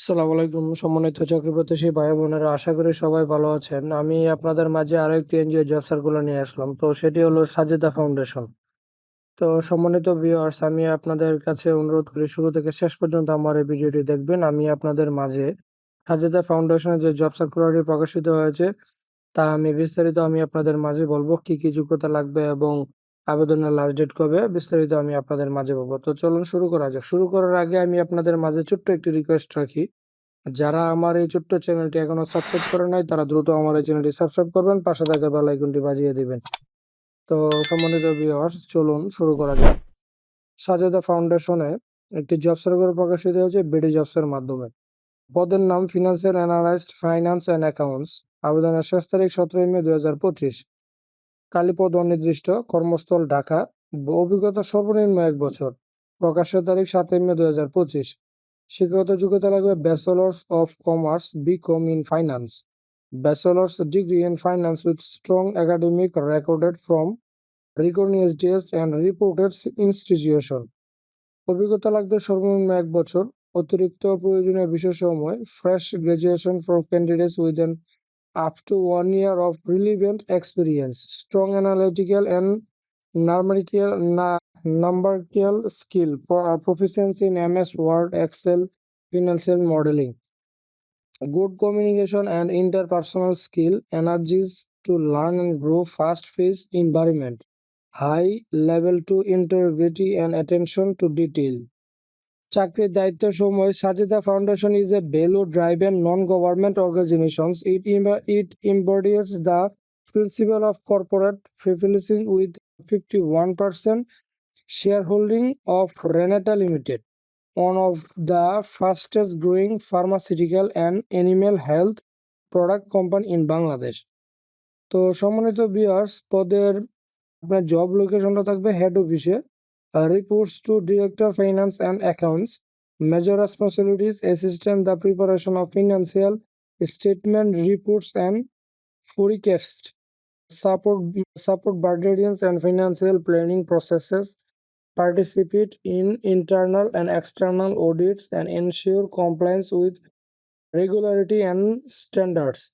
আসসালামু আলাইকুম সম্মানিত চাকরিপ্রত্যাশী ভাই বোনেরা, আশা করি সবাই ভালো আছেন। আমি আপনাদের মাঝে আরও একটি এনজিও জব সার্কুলার নিয়ে আসলাম, তো সেটি হলো সাজেদা ফাউন্ডেশন তো সম্মানিত ভিউয়ার্স আমি আপনাদের কাছে অনুরোধ করি, শুরু থেকে শেষ পর্যন্ত আমার এই ভিডিওটি দেখবেন। আমি আপনাদের মাঝে সাজেদা ফাউন্ডেশনের যে জব সার্কুলারটি প্রকাশিত হয়েছে, তা আমি বিস্তারিত আমি আপনাদের মাঝে বলব, কি কি যোগ্যতা লাগবে এবং আবেদনের লাস্ট ডেট কবে, বিস্তারিত আমি আপনাদের মাঝে পাবো তো চলুন শুরু করা যাক। শুরু করার আগে আমি আপনাদের মাঝে ছোট্ট একটি রিকোয়েস্ট রাখি। যারা আমার এই ছোট্ট চ্যানেলটি এখনও সাবস্ক্রাইব করে নাই, তারা দ্রুত আমার এই চ্যানেলটি সাবস্ক্রাইব করবেন, পাশে থাকা বেল আইকনটি বাজিয়ে দিবেন। তো সম্মানিত ভিউয়ার্স চলুন শুরু করা যাক। সাজেদা ফাউন্ডেশনে একটি জব সার্কুলার প্রকাশিত হয়েছে বিডি জবসের মাধ্যমে। পদের নাম financial analyst finance and accounts আবেদনের শেষ তারিখ সতেরোই মে দু হাজার পঁচিশ। কালীপদ অনির্দিষ্ট, কর্মস্থল ঢাকা। অভিজ্ঞতা সর্বনিম্ন এক বছর। প্রকাশের তারিখ সাতই মে দুই হাজার পঁচিশ। শিক্ষাগত যোগ্যতা লাগবে bachelors of commerce B com in finance bachelors degree in finance with strong academic recorded from recognized and reported institution অভিজ্ঞতা লাগবে সর্বনিম্ন এক বছর। অতিরিক্ত প্রয়োজনীয় বিষয়সমূহ fresh graduation for candidates with an up to one year of relevant experience, strong analytical and numerical, na numerical skill, uh, proficiency in MS Word, Excel, financial modeling, good communication and interpersonal skill, energies to learn and grow fast-paced environment, high level to integrity and attention to detail, চাকরির দায়িত্ব সময় Sajida foundation is a value driven non government organization it it embodies the principle of corporate ফিফিলিসিং with fifty one percent share holding of Renata limited one of the fastest growing pharmaceutical and animal health product company in Bangladesh তো সম্মানিত বিয়ার্স পদের আপনার job লোকেশনটা থাকবে head অফিসে reports to Director Finance and Accounts. Major responsibilities assist in the preparation of financial statement reports and forecasts. Support support budgetarians and financial planning processes. Participate in internal and external audits and ensure compliance with regularity and standards.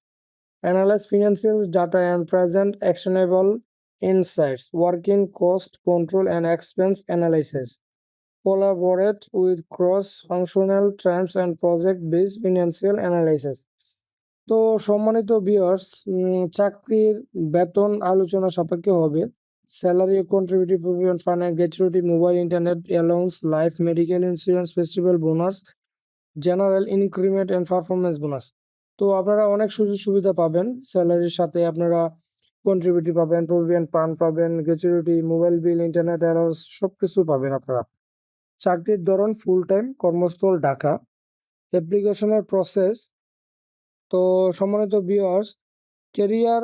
Analyze financial data and present actionable insights work in cost control and expense analysis. Collaborate with cross functional teams and project based financial analysis. তো সম্মানিত viewers চাকরির বেতন আলোচনা সাপেক্ষে হবে। Salary contributive provident fund gratuity mobile internet allowance life medical insurance festival bonus general increment and performance bonus তো আপনারা অনেক সুযোগ সুবিধা পাবেন। স্যালারির সাথে আপনারা কন্ট্রিবিউটি পাবেন প্রভিডেন্ট ফান্ড পাবেন gratuity mobile bill internet allowance সব কিছু পাবেন আপনারা। চাকরির ধরন ফুল টাইম কর্মস্থল ঢাকা। অ্যাপ্লিকেশনের প্রসেস তো সম্মানিত viewers career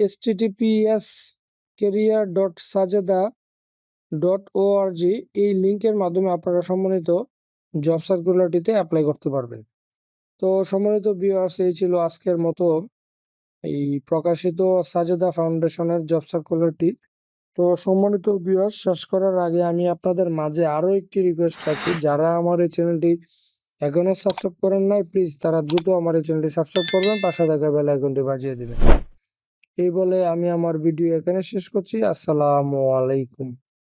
S T T P S career dot Sajida dot O O R G এই লিঙ্কের মাধ্যমে আপনারা সম্মানিত জব সার্কুলারটিতে অ্যাপ্লাই করতে পারবেন। তো সম্মানিত ভিউয়ার্স এই ছিল আজকের মতো। এই প্রকাশিত সাজেদা ফাউন্ডেশনের জব সার্কুলারটি তো সম্মানিত ভিউয়ার্স শেষ করার আগে আমি আপনাদের মাঝে আরও একটি রিকোয়েস্ট রাখি। যারা আমার এই চ্যানেলটি এখনও সাবস্ক্রাইব করেন নাই প্লিজ তারা দ্রুত আমার এই চ্যানেলটি সাবস্ক্রাইব করবেন, পাশে থাকা বেল আইকনটি বাজিয়ে দেবেন। এই বলে আমি আমার ভিডিও এখানে শেষ করছি। আসসালামু আলাইকুম।